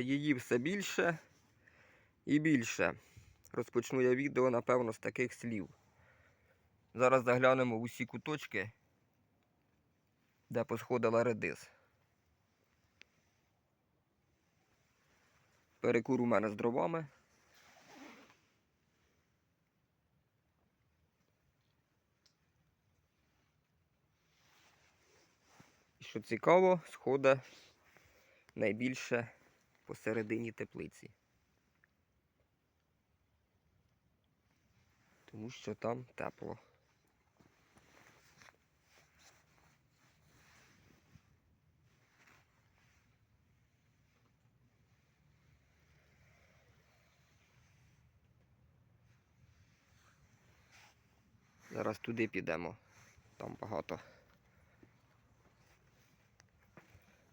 а її все більше і більше. Розпочну я відео, напевно, з таких слів. Зараз заглянемо в усі куточки, де посходила редис. Перекур у мене з дровами. І що цікаво, сходить найбільше посередині теплиці. Тому що там тепло. Зараз туди підемо. Там багато.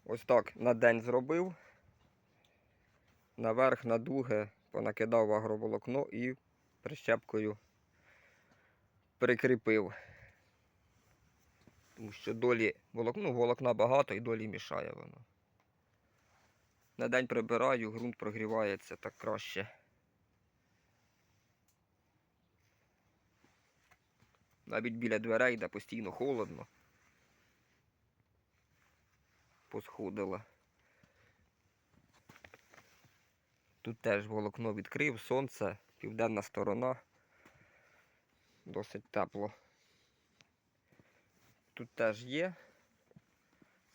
Ось так на день зробив. Наверх на дуги понакидав агроволокно і прищепкою прикріпив. Тому що долі волокна, ну, волокна багато і долі мішає воно. На день прибираю, ґрунт прогрівається так краще. Навіть біля дверей, де постійно холодно. Посходила. Тут теж волокно відкрив, сонце, південна сторона. Досить тепло. Тут теж є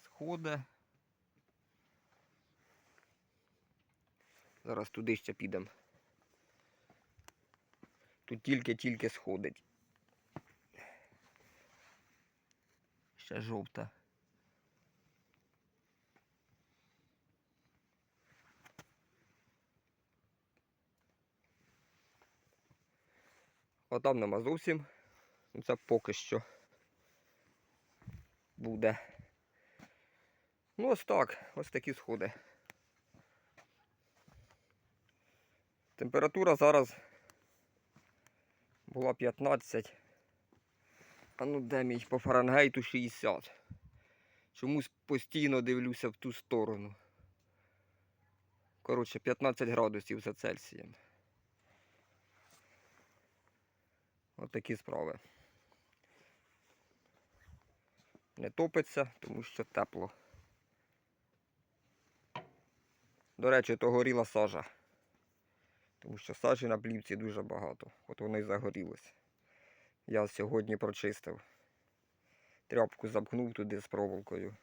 сходи. Зараз туди ще підемо. Тут тільки-тільки сходить. Ще жовта. А там нема зовсім. Ну, Це поки що буде. Ну ось так, ось такі сходи. Температура зараз була 15. А ну де мій по Фаренгейту 60. Чомусь постійно дивлюся в ту сторону. Коротше, 15 градусів за Цельсієм. От такі справи. Не топиться, тому що тепло. До речі, то горіла сажа. Тому що сажі на плівці дуже багато. От воно і загорілося. Я сьогодні прочистив. Тряпку запхнув туди з проволокою.